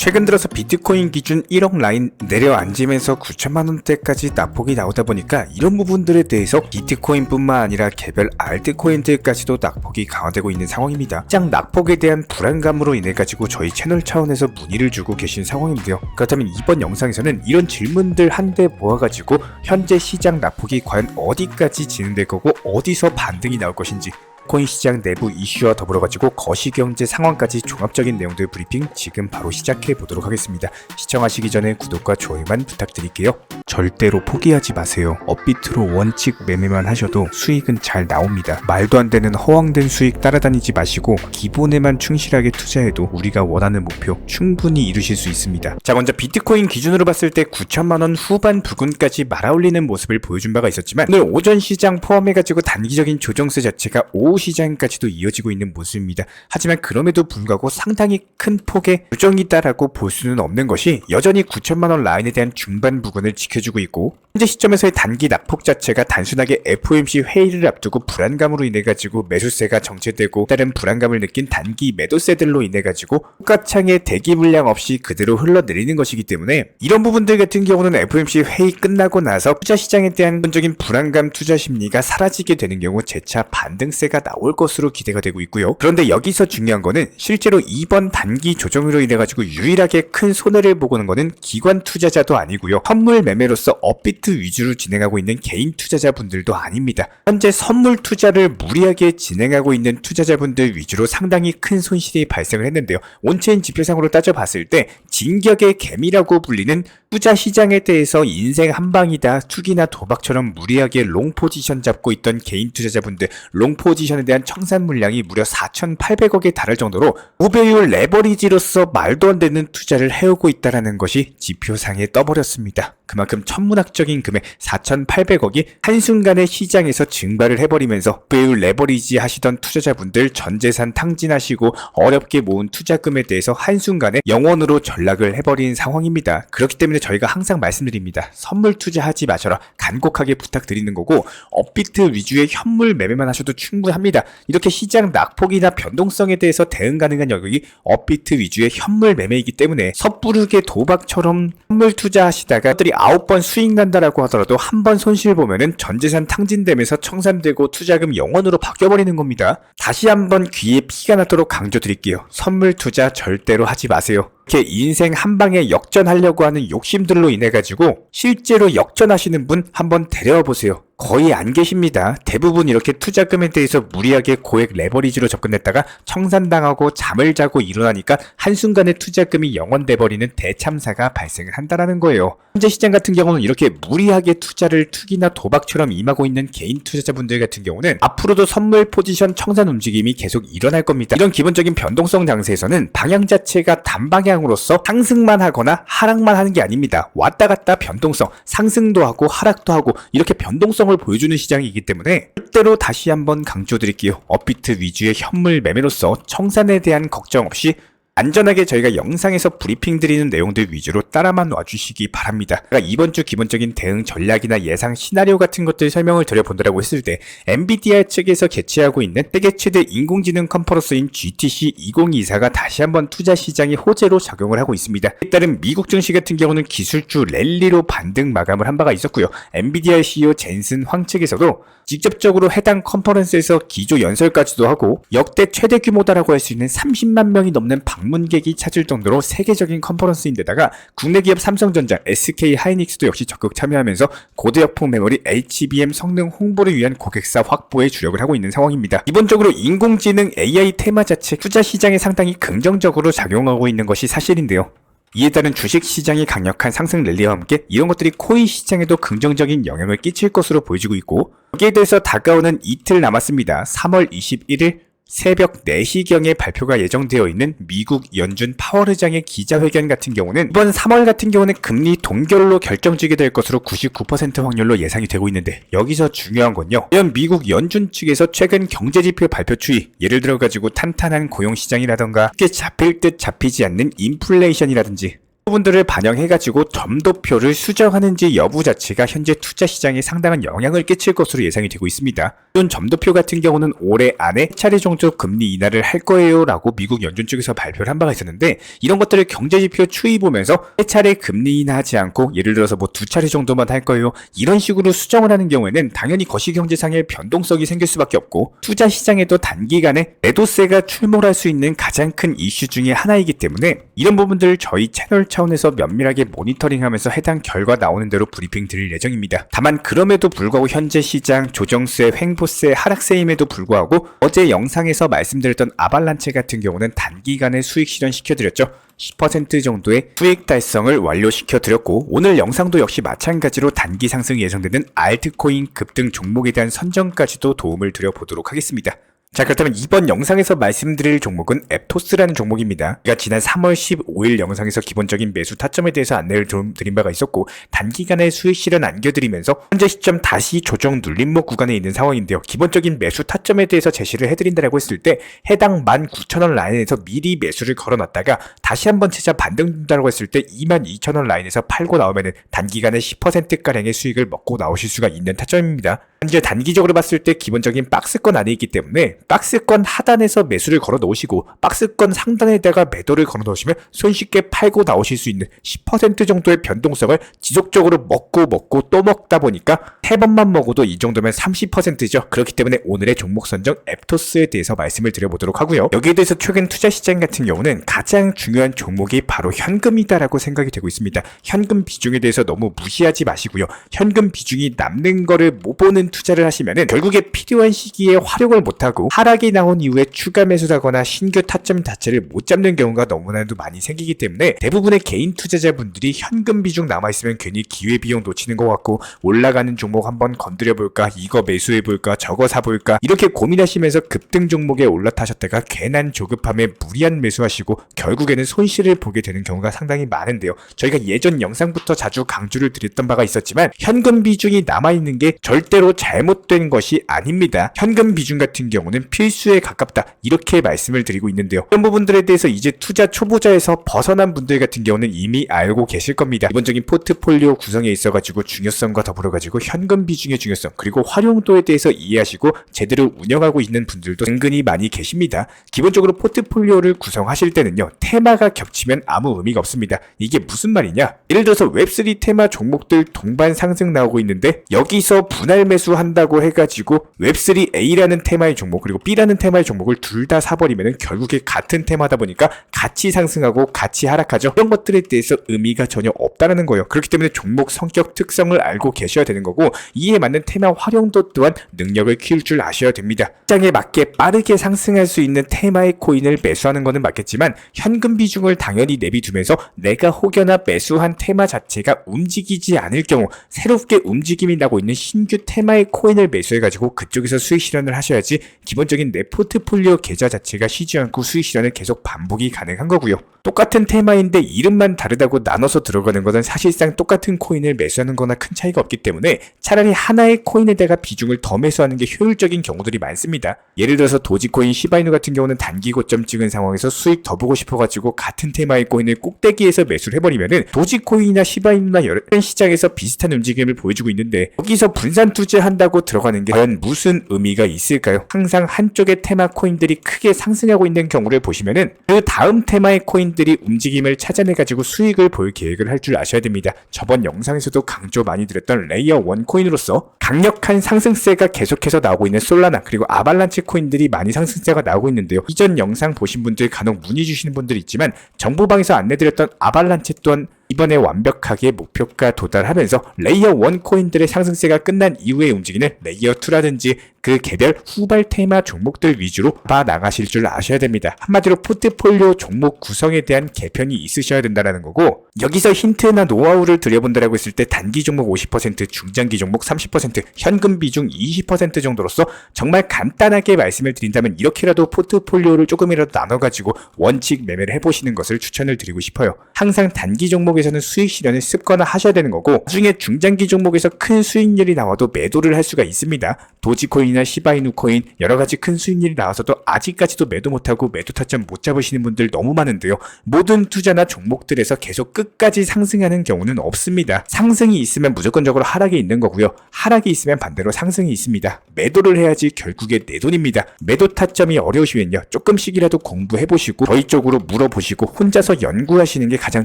최근 들어서 비트코인 기준 1억 라인 내려앉으면서 9천만 원대까지 낙폭이 나오다 보니까 이런 부분들에 대해서 비트코인뿐만 아니라 개별 알트코인들까지도 낙폭이 강화되고 있는 상황입니다. 시장 낙폭에 대한 불안감으로 인해 가지고 저희 채널 차원에서 문의를 주고 계신 상황인데요. 그렇다면 이번 영상에서는 이런 질문들 한대 모아가지고 현재 시장 낙폭이 과연 어디까지 진행될 거고 어디서 반등이 나올 것인지 코인 시장 내부 이슈와 더불어 가지고 거시경제 상황까지 종합적인 내용들 브리핑 지금 바로 시작해 보도록 하겠습니다. 시청하시기 전에 구독과 좋아요만 부탁드릴게요. 절대로 포기하지 마세요. 업비트로 원칙 매매만 하셔도 수익은 잘 나옵니다. 말도 안 되는 허황된 수익 따라다니지 마시고 기본에만 충실하게 투자해도 우리가 원하는 목표 충분히 이루실 수 있습니다. 자, 먼저 비트코인 기준으로 봤을 때 9천만 원 후반 부근까지 말아올리는 모습을 보여준 바가 있었지만 오늘 오전 시장 포함해가지고 단기적인 조정세 자체가 오후 시장까지도 이어지고 있는 모습입니다. 하지만 그럼에도 불구하고 상당히 큰 폭의 조정이다라고 볼 수는 없는 것이 여전히 9천만 원 라인에 대한 중반 부근을 지켜주고 있고 현재 시점에서의 단기 낙폭 자체가 단순하게 FOMC 회의를 앞두고 불안감으로 인해 가지고 매수세가 정체되고 다른 불안감을 느낀 단기 매도세들로 인해 가지고 호가창의 대기 물량 없이 그대로 흘러내리는 것이기 때문에 이런 부분들 같은 경우는 FOMC 회의 끝나고 나서 투자 시장에 대한 근본적인 불안감 투자 심리가 사라지게 되는 경우 재차 반등세가 나올 것으로 기대가 되고 있고요. 그런데 여기서 중요한 거는 실제로 이번 단기 조정으로 인해 가지고 유일하게 큰 손해를 보고는 거는 기관 투자자도 아니고요. 선물 매매로서 업비트 위주로 진행하고 있는 개인 투자자분들도 아닙니다. 현재 선물 투자를 무리하게 진행하고 있는 투자자분들 위주로 상당히 큰 손실이 발생을 했는데요. 온체인 지표상으로 따져봤을 때 진격의 개미라고 불리는 투자 시장에 대해서 인생 한 방이다 투기나 도박처럼 무리하게 롱 포지션 잡고 있던 개인 투자자분들 롱 포지션 에 대한 청산 물량이 무려 4,800억에 달할 정도로 우배율 레버리지로서 말도 안 되는 투자를 해오고 있다라는 것이 지표상에 떠버렸습니다. 그만큼 천문학적인 금액 4,800억이 한순간에 시장에서 증발을 해버리면서 우배율 레버리지 하시던 투자자분들 전재산 탕진하시고 어렵게 모은 투자금에 대해서 한순간에 영원으로 전락을 해버린 상황입니다. 그렇기 때문에 저희가 항상 말씀드립니다. 선물 투자하지 마셔라. 간곡하게 부탁드리는 거고 업비트 위주의 현물 매매만 하셔도 충분합니다. 이렇게 시장 낙폭이나 변동성에 대해서 대응 가능한 영역이 업비트 위주의 현물 매매이기 때문에 섣부르게 도박처럼 현물 투자하시다가 아홉 번 수익 난다라고 하더라도 한 번 손실 보면은 전재산 탕진되면서 청산되고 투자금 영원으로 바뀌어버리는 겁니다. 다시 한번 귀에 피가 나도록 강조드릴게요. 선물 투자 절대로 하지 마세요. 이렇게 인생 한 방에 역전하려고 하는 욕심들로 인해 가지고 실제로 역전하시는 분 한번 데려와 보세요. 거의 안 계십니다. 대부분 이렇게 투자금에 대해서 무리하게 고액 레버리지로 접근했다가 청산당하고 잠을 자고 일어나니까 한순간에 투자금이 영원돼 버리는 대참사가 발생을 한다라는 거예요. 현재 시장 같은 경우는 이렇게 무리하게 투자를 투기나 도박처럼 임하고 있는 개인 투자자분들 같은 경우는 앞으로도 선물 포지션 청산 움직임이 계속 일어날 겁니다. 이런 기본적인 변동성 장세에서는 방향 자체가 단방향 으로서 상승만 하거나 하락만 하는 게 아닙니다. 왔다 갔다 변동성, 상승도 하고 하락도 하고 이렇게 변동성을 보여주는 시장이기 때문에 절대로 다시 한번 강조드릴게요. 업비트 위주의 현물 매매로서 청산에 대한 걱정 없이 안전하게 저희가 영상에서 브리핑 드리는 내용들 위주로 따라만 와주시기 바랍니다. 제가 이번 주 기본적인 대응 전략이나 예상 시나리오 같은 것들 설명을 드려본다라고 했을 때 엔비디아 측에서 개최하고 있는 세계 최대 인공지능 컨퍼런스인 GTC 2024가 다시 한번 투자 시장의 호재로 작용을 하고 있습니다. 이에 따른 미국 증시 같은 경우는 기술주 랠리로 반등 마감을 한 바가 있었고요. 엔비디아 CEO 젠슨 황 측에서도 직접적으로 해당 컨퍼런스에서 기조 연설까지도 하고 역대 최대 규모다라고 할 수 있는 30만 명이 넘는 방 문객이 찾을 정도로 세계적인 컨퍼런스인데다가 국내 기업 삼성전자, SK 하이닉스도 역시 적극 참여하면서 고대역폭 메모리 HBM 성능 홍보를 위한 고객사 확보에 주력을 하고 있는 상황입니다. 기본적으로 인공지능 AI 테마 자체 투자 시장에 상당히 긍정적으로 작용하고 있는 것이 사실인데요. 이에 따른 주식 시장의 강력한 상승 랠리와 함께 이런 것들이 코인 시장에도 긍정적인 영향을 끼칠 것으로 보여지고 있고 여기에 대해서 다가오는 이틀 남았습니다. 3월 21일 새벽 4시경에 발표가 예정되어 있는 미국 연준 파월 의장의 기자회견 같은 경우는 이번 3월 같은 경우는 금리 동결로 결정지게 될 것으로 99% 확률로 예상이 되고 있는데 여기서 중요한 건요. 과연 미국 연준 측에서 최근 경제지표 발표 추이 예를 들어 가지고 탄탄한 고용시장이라던가 쉽게 잡힐 듯 잡히지 않는 인플레이션이라든지 부분들을 반영해가지고 점도표를 수정하는지 여부 자체가 현재 투자 시장에 상당한 영향을 끼칠 것으로 예상이 되고 있습니다. 또는 점도표 같은 경우는 올해 안에 차례 정도 금리 인하를 할 거예요 라고 미국 연준 쪽에서 발표를 한 바가 있었는데 이런 것들을 경제지표 추이 보면서 세 차례 금리 인하하지 않고 예를 들어서 뭐 두 차례 정도만 할 거예요 이런 식으로 수정을 하는 경우에는 당연히 거시경제상의 변동성이 생길 수밖에 없고 투자 시장에도 단기간에 매도세가 출몰할 수 있는 가장 큰 이슈 중에 하나이기 때문에 이런 부분들을 저희 채널 차원에서 면밀하게 모니터링하면서 해당 결과 나오는 대로 브리핑 드릴 예정입니다. 다만 그럼에도 불구하고 현재 시장 조정세, 횡보세, 하락세임에도 불구하고 어제 영상에서 말씀드렸던 아발란체 같은 경우는 단기간에 수익 실현시켜드렸죠. 10% 정도의 수익 달성을 완료시켜 드렸고 오늘 영상도 역시 마찬가지로 단기 상승이 예상되는 알트코인 급등 종목에 대한 선정까지도 도움을 드려 보도록 하겠습니다. 자 그렇다면 이번 영상에서 말씀드릴 종목은 앱토스라는 종목입니다. 제가 지난 3월 15일 영상에서 기본적인 매수 타점에 대해서 안내를 좀 드린 바가 있었고 단기간에 수익 실현 안겨드리면서 현재 시점 다시 조정 눌림목 구간에 있는 상황인데요. 기본적인 매수 타점에 대해서 제시를 해드린다라고 했을 때 해당 19,000원 라인에서 미리 매수를 걸어놨다가 다시 한번 찾아 반등된다고 했을 때 22,000원 라인에서 팔고 나오면은 단기간에 10%가량의 수익을 먹고 나오실 수가 있는 타점입니다. 현재 단기적으로 봤을 때 기본적인 박스권 안에 있기 때문에 박스권 하단에서 매수를 걸어 놓으시고 박스권 상단에다가 매도를 걸어 놓으시면 손쉽게 팔고 나오실 수 있는 10% 정도의 변동성을 지속적으로 먹고 먹고 또 먹다 보니까 세 번만 먹어도 이 정도면 30%죠. 그렇기 때문에 오늘의 종목 선정 앱토스에 대해서 말씀을 드려보도록 하고요. 여기에 대해서 최근 투자 시장 같은 경우는 가장 중요한 종목이 바로 현금이다라고 생각이 되고 있습니다. 현금 비중에 대해서 너무 무시하지 마시고요. 현금 비중이 남는 거를 못 보는 투자를 하시면은 결국에 필요한 시기에 활용을 못하고 하락이 나온 이후에 추가 매수하거나 신규 타점 자체를 못 잡는 경우가 너무나도 많이 생기기 때문에 대부분의 개인 투자자분들이 현금 비중 남아있으면 괜히 기회비용 놓치는 것 같고 올라가는 종목 한번 건드려볼까 이거 매수해볼까 저거 사볼까 이렇게 고민하시면서 급등 종목에 올라타셨다가 괜한 조급함에 무리한 매수하시고 결국에는 손실을 보게 되는 경우가 상당히 많은데요. 저희가 예전 영상부터 자주 강조를 드렸던 바가 있었지만 현금 비중이 남아있는 게 절대로 잘못된 것이 아닙니다. 현금 비중 같은 경우는 필수에 가깝다 이렇게 말씀을 드리고 있는데요. 이런 부분들에 대해서 이제 투자 초보자에서 벗어난 분들 같은 경우는 이미 알고 계실 겁니다. 기본적인 포트폴리오 구성에 있어 가지고 중요성과 더불어 가지고 현금 비중의 중요성 그리고 활용도에 대해서 이해하시고 제대로 운영하고 있는 분들도 은근히 많이 계십니다. 기본적으로 포트폴리오를 구성하실 때는요 테마가 겹치면 아무 의미가 없습니다. 이게 무슨 말이냐? 예를 들어서 웹3 테마 종목들 동반 상승 나오고 있는데 여기서 분할 매수한다고 해가지고 웹3 A라는 테마의 종목 그리고 B라는 테마의 종목을 둘 다 사버리면 결국에 같은 테마다 보니까 같이 상승하고 같이 하락하죠. 이런 것들에 대해서 의미가 전혀 없다는 거예요. 그렇기 때문에 종목 성격 특성을 알고 계셔야 되는 거고 이에 맞는 테마 활용도 또한 능력을 키울 줄 아셔야 됩니다. 시장에 맞게 빠르게 상승할 수 있는 테마의 코인을 매수하는 것은 맞겠지만 현금 비중을 당연히 내비두면서 내가 혹여나 매수한 테마 자체가 움직이지 않을 경우 새롭게 움직임이 나고 있는 신규 테마의 코인을 매수해가지고 그쪽에서 수익 실현을 하셔야지 기본 적인 내 포트폴리오 계좌 자체가 쉬지 않고 수익 실현을 계속 반복이 가능한 거고요. 똑같은 테마인데 이름만 다르다고 나눠서 들어가는 것은 사실상 똑같은 코인을 매수하는 거나 큰 차이가 없기 때문에 차라리 하나의 코인에다가 비중을 더 매수하는 게 효율적인 경우들이 많습니다. 예를 들어서 도지코인 시바이누 같은 경우는 단기 고점 찍은 상황에서 수익 더 보고 싶어가지고 같은 테마의 코인을 꼭대기에서 매수를 해버리면은 도지코인이나 시바이누나 여러 시장에서 비슷한 움직임을 보여주고 있는데 여기서 분산 투자한다고 들어가는 게 과연 무슨 의미가 있을까요? 항상 한쪽의 테마 코인들이 크게 상승하고 있는 경우를 보시면은 그 다음 테마의 코인들이 움직임을 찾아내 가지고 수익을 볼 계획을 할 줄 아셔야 됩니다. 저번 영상에서도 강조 많이 드렸던 레이어 원 코인으로서 강력한 상승세가 계속해서 나오고 있는 솔라나 그리고 아발란치 코인들이 많이 상승세가 나오고 있는데요. 이전 영상 보신 분들 간혹 문의 주시는 분들이 있지만 정보방에서 안내드렸던 아발란치 또한 이번에 완벽하게 목표가 도달하면서 레이어 1 코인들의 상승세가 끝난 이후에 움직이는 레이어 2라든지 그 개별 후발 테마 종목들 위주로 봐 나가실 줄 아셔야 됩니다. 한마디로 포트폴리오 종목 구성에 대한 개편이 있으셔야 된다는 거고 여기서 힌트나 노하우를 드려본다라고 했을 때 단기 종목 50%, 중장기 종목 30%, 현금 비중 20% 정도로서 정말 간단하게 말씀을 드린다면 이렇게라도 포트폴리오를 조금이라도 나눠가지고 원칙 매매를 해보시는 것을 추천을 드리고 싶어요. 항상 단기 종목에서는 수익 실현을 습관화 하셔야 되는 거고 나중에 중장기 종목에서 큰 수익률이 나와도 매도를 할 수가 있습니다. 도지코인이나 시바이누 코인 여러 가지 큰 수익률이 나와서도 아직까지도 매도 못하고 매도 타점 못 잡으시는 분들 너무 많은데요. 모든 투자나 종목들에서 계속 끝 끝까지 상승하는 경우는 없습니다. 상승이 있으면 무조건적으로 하락이 있는 거고요. 하락이 있으면 반대로 상승이 있습니다. 매도를 해야지 결국에 내 돈입니다. 매도 타점이 어려우시면요. 조금씩이라도 공부해보시고 저희 쪽으로 물어보시고 혼자서 연구하시는 게 가장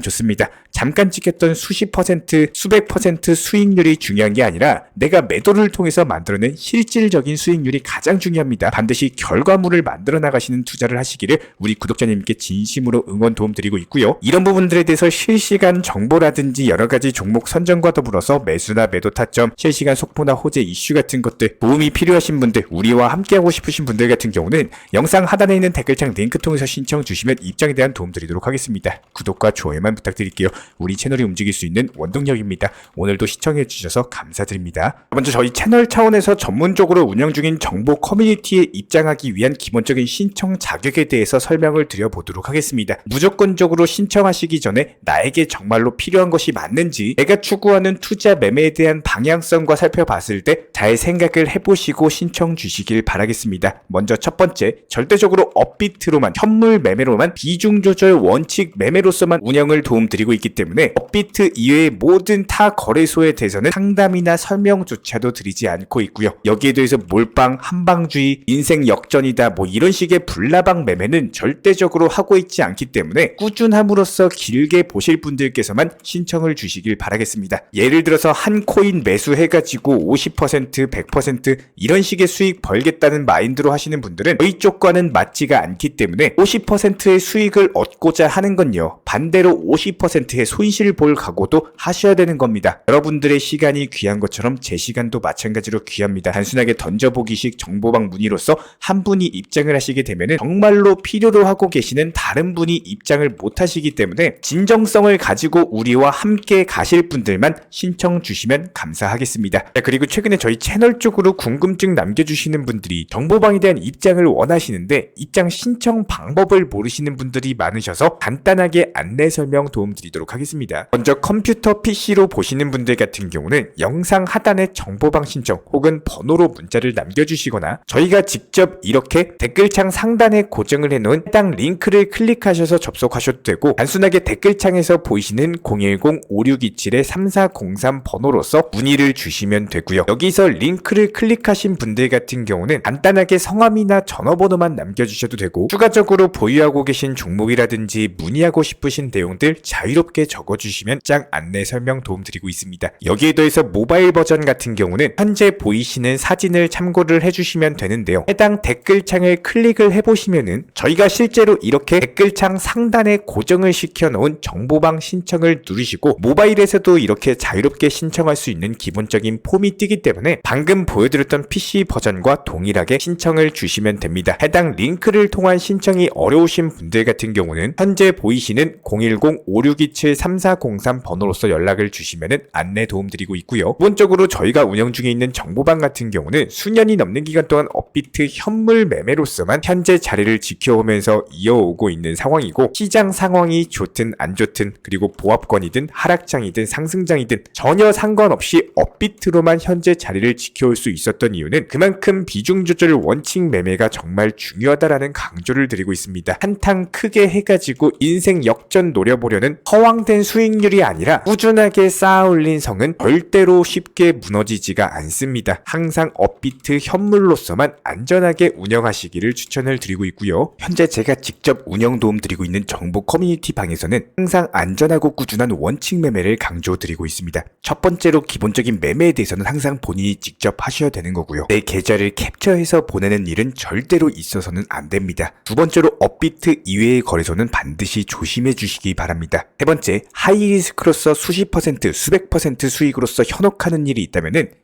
좋습니다. 잠깐 찍혔던 수십 퍼센트, 수백 퍼센트 수익률이 중요한 게 아니라 내가 매도를 통해서 만들어낸 실질적인 수익률이 가장 중요합니다. 반드시 결과물을 만들어 나가시는 투자를 하시기를 우리 구독자님께 진심으로 응원 도움 드리고 있고요. 이런 부분들에 대해서 실시 간 정보라든지 여러 가지 종목 선정과 더불어서 매수나 매도 타점, 실시간 속보나 호재 이슈 같은 것들 도움이 필요하신 분들, 우리와 함께하고 싶으신 분들 같은 경우는 영상 하단에 있는 댓글창 링크 통해서 신청 주시면 입장에 대한 도움 드리도록 하겠습니다. 구독과 좋아요만 부탁드릴게요. 우리 채널이 움직일 수 있는 원동력입니다. 오늘도 시청해 주셔서 감사드립니다. 먼저 저희 채널 차원에서 전문적으로 운영 중인 정보 커뮤니티에 입장하기 위한 기본적인 신청 자격에 대해서 설명을 드려보도록 하겠습니다. 무조건적으로 신청하시기 전에 나에게 정말로 필요한 것이 맞는지 내가 추구하는 투자 매매에 대한 방향성과 살펴봤을 때 잘 생각을 해보시고 신청 주시길 바라겠습니다. 먼저 첫 번째, 절대적으로 업비트로만 현물 매매로만 비중 조절 원칙 매매로서만 운영을 도움드리고 있기 때문에 업비트 이외의 모든 타 거래소에 대해서는 상담이나 설명조차도 드리지 않고 있고요. 여기에 대해서 몰빵, 한방주의, 인생 역전이다 뭐 이런 식의 불나방 매매는 절대적으로 하고 있지 않기 때문에 꾸준함으로써 길게 보실 분들께서만 신청을 주시길 바라겠습니다. 예를 들어서 한 코인 매수해가지고 50% 100% 이런 식의 수익 벌겠다는 마인드로 하시는 분들은 저희 쪽과는 맞지가 않기 때문에 50%의 수익을 얻고자 하는 건요. 반대로 50%의 손실을 볼 각오도 하셔야 되는 겁니다. 여러분들의 시간이 귀한 것처럼 제 시간도 마찬가지로 귀합니다. 단순하게 던져보기식 정보방 문의로서 한 분이 입장을 하시게 되면 정말로 필요로 하고 계시는 다른 분이 입장을 못 하시기 때문에 진정성을 가지고 우리와 함께 가실 분들만 신청 주시면 감사하겠습니다. 자, 그리고 최근에 저희 채널 쪽으로 궁금증 남겨주시는 분들이 정보방에 대한 입장을 원하시는데 입장 신청 방법을 모르시는 분들이 많으셔서 간단하게 안내 설명 도움 드리도록 하겠습니다. 먼저 컴퓨터 PC로 보시는 분들 같은 경우는 영상 하단에 정보방 신청 혹은 번호로 문자를 남겨주시거나 저희가 직접 이렇게 댓글창 상단에 고정을 해놓은 해당 링크를 클릭하셔서 접속하셔도 되고 단순하게 댓글창에서 보이시는 010-5627-3403 번호로서 문의를 주시면 되고요. 여기서 링크를 클릭하신 분들 같은 경우는 간단하게 성함이나 전화번호만 남겨주셔도 되고 추가적으로 보유하고 계신 종목이라든지 문의하고 싶으신 내용들 자유롭게 적어주시면 짱 안내 설명 도움 드리고 있습니다. 여기에 더해서 모바일 버전 같은 경우는 현재 보이시는 사진을 참고를 해주시면 되는데요. 해당 댓글창을 클릭을 해보시면은 저희가 실제로 이렇게 댓글창 상단에 고정을 시켜 놓은 정보방 신청을 누르시고 모바일에서도 이렇게 자유롭게 신청할 수 있는 기본적인 폼이 뜨기 때문에 방금 보여드렸던 PC 버전과 동일하게 신청을 주시면 됩니다. 해당 링크를 통한 신청이 어려우신 분들 같은 경우는 현재 보이시는 010-5627-3403 번호로서 연락을 주시면 안내 도움 드리고 있고요. 기본적으로 저희가 운영 중에 있는 정보방 같은 경우는 수년이 넘는 기간 동안 업비트 현물 매매로서만 현재 자리를 지켜오면서 이어오고 있는 상황이고 시장 상황이 좋든 안 좋든 그리고 보합권이든 하락장이든 상승장이든 전혀 상관없이 업비트로만 현재 자리를 지켜올 수 있었던 이유는 그만큼 비중 조절 원칙 매매가 정말 중요하다라는 강조를 드리고 있습니다. 한탕 크게 해가지고 인생 역전 노려보려는 허황된 수익률이 아니라 꾸준하게 쌓아올린 성은 절대로 쉽게 무너지지가 않습니다. 항상 업비트 현물로서만 안전하게 운영하시기를 추천을 드리고 있고요. 현재 제가 직접 운영 도움 드리고 있는 정보 커뮤니티 방에서는 항상 안전하고 꾸준한 원칙 매매를 강조드리고 있습니다. 첫 번째로 기본적인 매매에 대해서는 항상 본인이 직접 하셔야 되는 거고요. 내 계좌를 캡처해서 보내는 일은 절대로 있어서는 안 됩니다. 두 번째로 업비트 이외의 거래소는 반드시 조심해 주시기 바랍니다. 세 번째, 하이리스크로서 수십 퍼센트, 수백 퍼센트 수익으로서 현혹하는 일이 있다면은